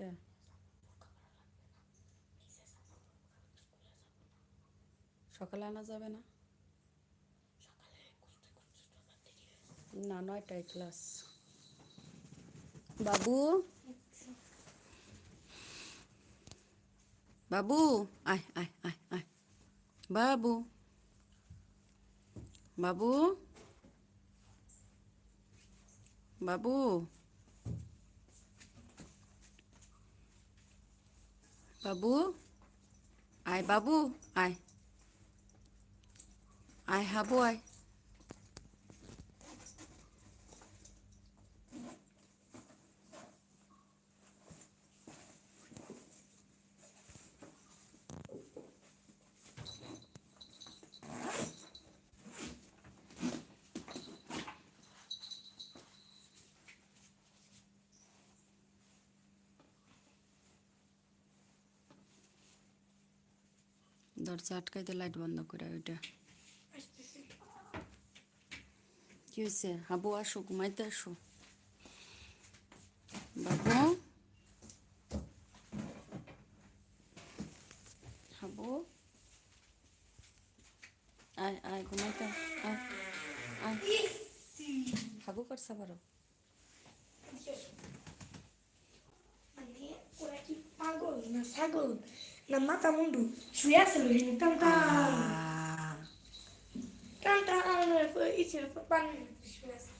কে সকালে আনা যাবে না? না, নয়টায় ক্লাস। বাবু? বাবু? আয় আয় আয় আয়। বাবু? বাবু? বাবু? বাবু আয় বাবু আয় আয় হাবু আয় দরজা আটকাইতে লাইট বন্ধ করে ওইটা। কি হয়েছে হাবু, আসো, ঘুমাইতে আসো। বাবু? হাবু? আয় আয়, ঘুমাইতে আয় আয় হাবু করছে পারো মানে পাগল না ছাগল? না মাথা মুন্ডু শুয়ে আছিল এখানে টান টান টান টান ইচ্ছে পানি শুয়ে আছে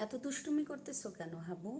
এত দুষ্টুমি করতেছো কেন হাবু?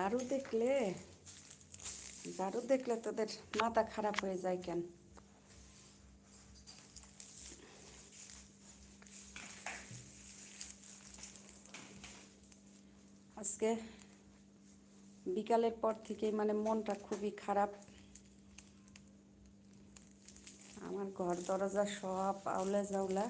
ঝাড়ু দেখলে দারু দেখলে তোদের মাথা খারাপ হয়ে যায় কেন? আজকে বিকালের পর থেকে মানে মনটা খুবই খারাপ। আমার ঘর দরজা সব আউলা জাউলা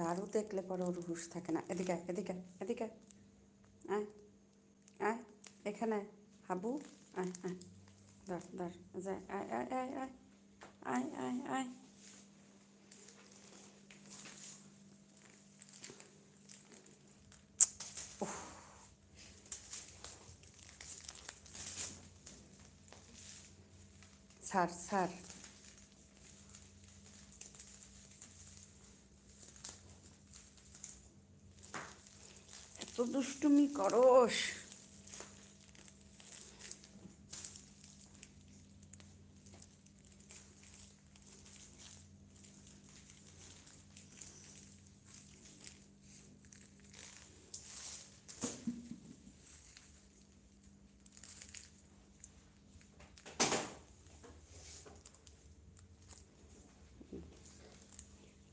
ঝাড়ু দেখলে পরে ওর হুশ থাকে না। এদিকে এদিকে এদিকে আয়। আয় এখানে হাবু, আয় আয়। ধর ধর যায় আয় আয় আয় আয়। আয় আয় আয়। ছাড় ছাড়। দুষ্টুমি করস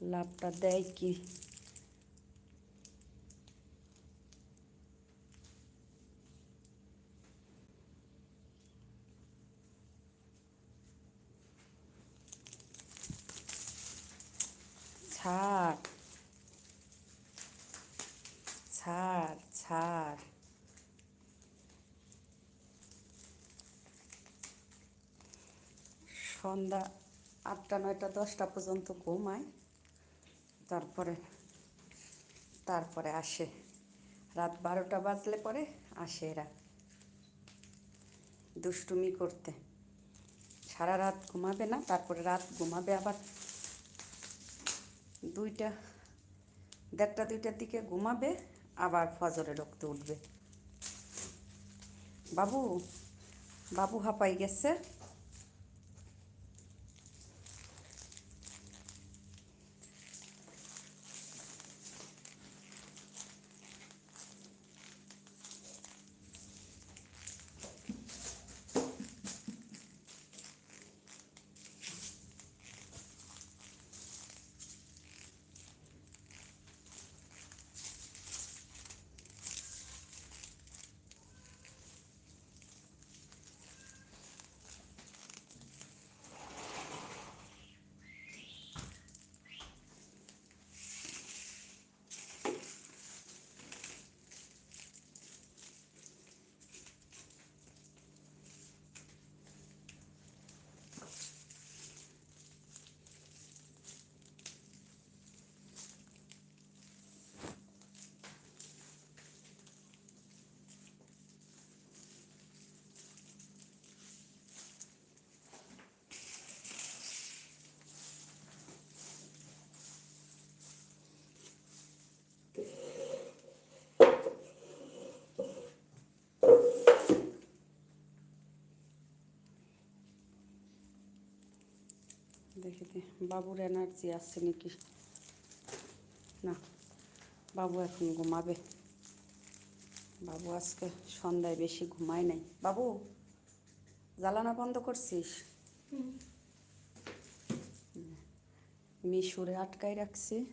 লাভটা দেয় কি ছাড় ছাড় ছাড় সন্ধ্যা আটটা, নয়টা, দশটা পর্যন্ত ঘুমায়। তারপরে তারপরে আসে। রাত বারোটা বাজলে পরে আসে এরা। দুষ্টুমি করতে। সারা রাত ঘুমাবে না, তারপরে রাত ঘুমাবে আবার। দুইটা, দেড়টা, দুইটার দিকে ঘুমাবে, আবার ফজরে রক্ত উঠবে। বাবু বাবু হাঁপাই গেছে। দেখি বাবুর এনার্জি আছে নাকি? না বাবু এখন ঘুমাবে। বাবু আজকে সন্ধ্যায় বেশি ঘুমায় নাই। বাবু জ্বালানা বন্ধ করছিস? মিশুরে আটকাই রাখছি।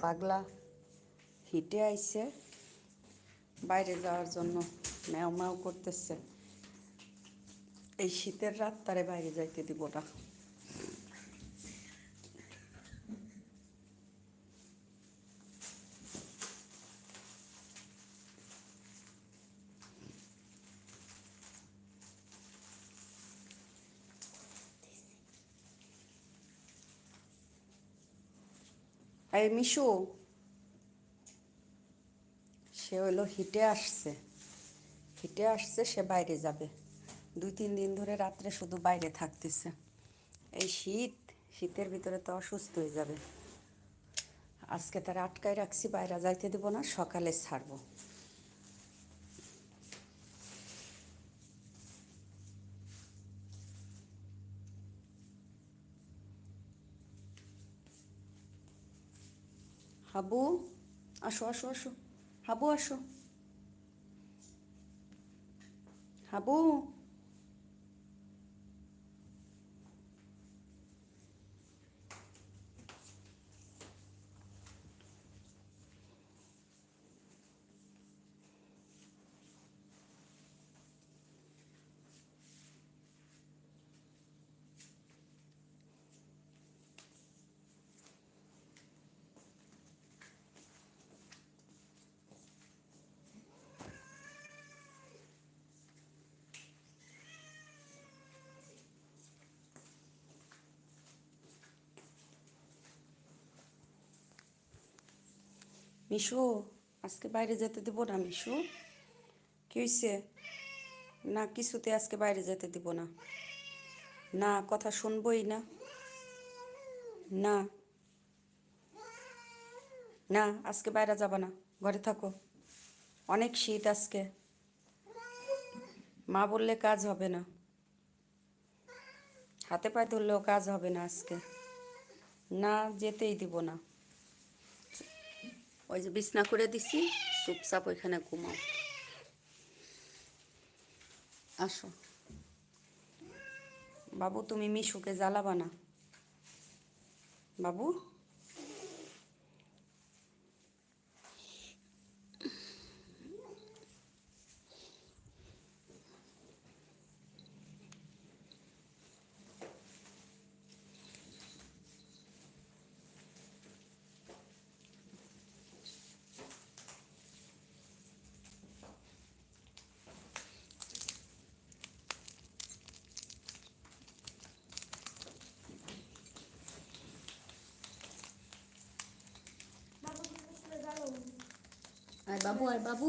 পাগলা হিটে আইছে। বাইরে যাওয়ার জন্য ম্যাও ম্যাও করতেছে। এই শীতের রাত তারে বাইরে যাইতে দিব না। এই মিশু। সে হলো হিটে আসছে। হিটে আসছে, সে বাইরে যাবে। দুই, তিন দিন ধরে রাত্রে শুধু বাইরে থাকতেছে। এই শীত, শীতের ভিতরে তো অসুস্থ হয়ে যাবে। আজকে তার আটকায় রাখছি, বাইরে যাইতে দেবো না, সকালে ছাড়বো। হাবু আসো আসো আসো হাবু আসো হাবু মিশু, আজকে বাইরে যেতে দেবো না মিশু। কি হয়েছে না, কিছুতে আজকে বাইরে যেতে দিব না। না, কথা শুনবই না। না। না, আজকে বাইরে যাবা না। ঘরে থাকো। অনেক শীত আজকে। মা বললে কাজ হবে না। হাতে পায়ে ধরলেও কাজ হবে না আজকে। না, যেতেই দিব না। ওই যে বিছনা করে দিছি, চুপচাপ ওইখানে ঘুমাও। আসো। বাবু, তুমি মিশুকে জ্বালাবা না। বাবু? আয় বাবু আয় বাবু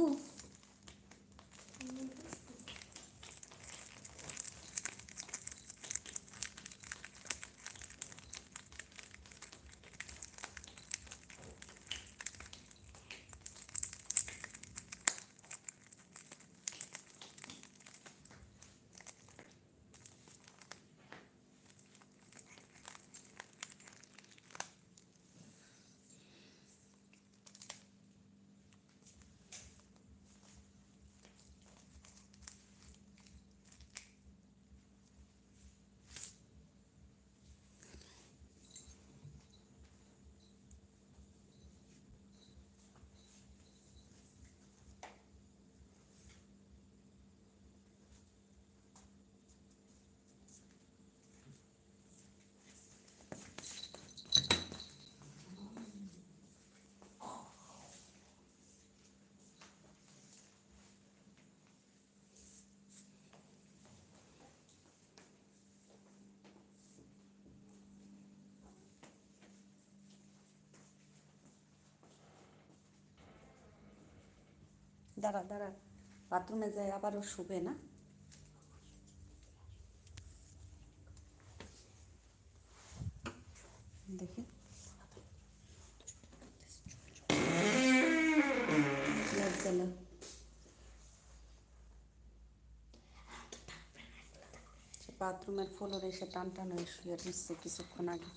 দাঁড়া দাঁড়া। বাথরুমে যায় আবারও শুবে, না? দেখি। বাথরুমের ফ্লোরে এসে টান টান হয়ে শুয়ে দিচ্ছে কিছুক্ষণ আগে।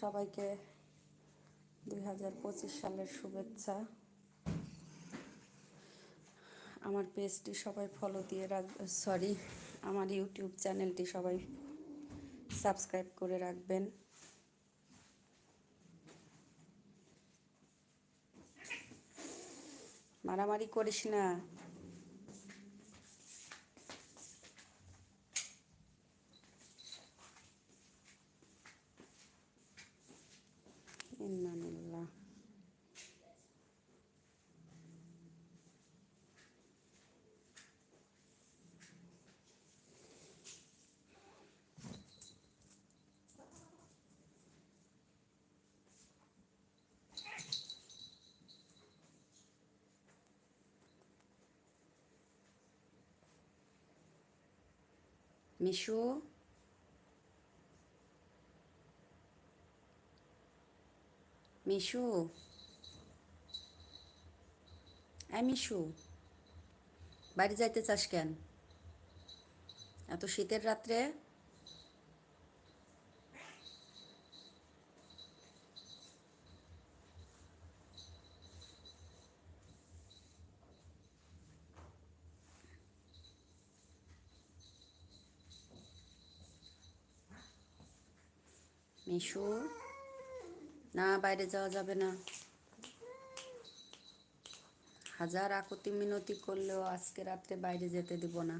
সবাইকে দুই হাজার পঁচিশ সালের শুভেচ্ছা। আমার পেজটি সবাই ফলো দিয়ে রাখ সরি আমার ইউটিউব চ্যানেলটি সবাই সাবস্ক্রাইব করে রাখবেন। মারামারি করিস না। মিশু মিশু হ্যাঁ মিশু বাড়ি যাইতে চাস কেন? এত শীতের রাত্রে মিশু। না, বাইরে যাওয়া যাবে না। হাজার আকুতি মিনতি করলেও আজকে রাত্রে বাইরে যেতে দিব না।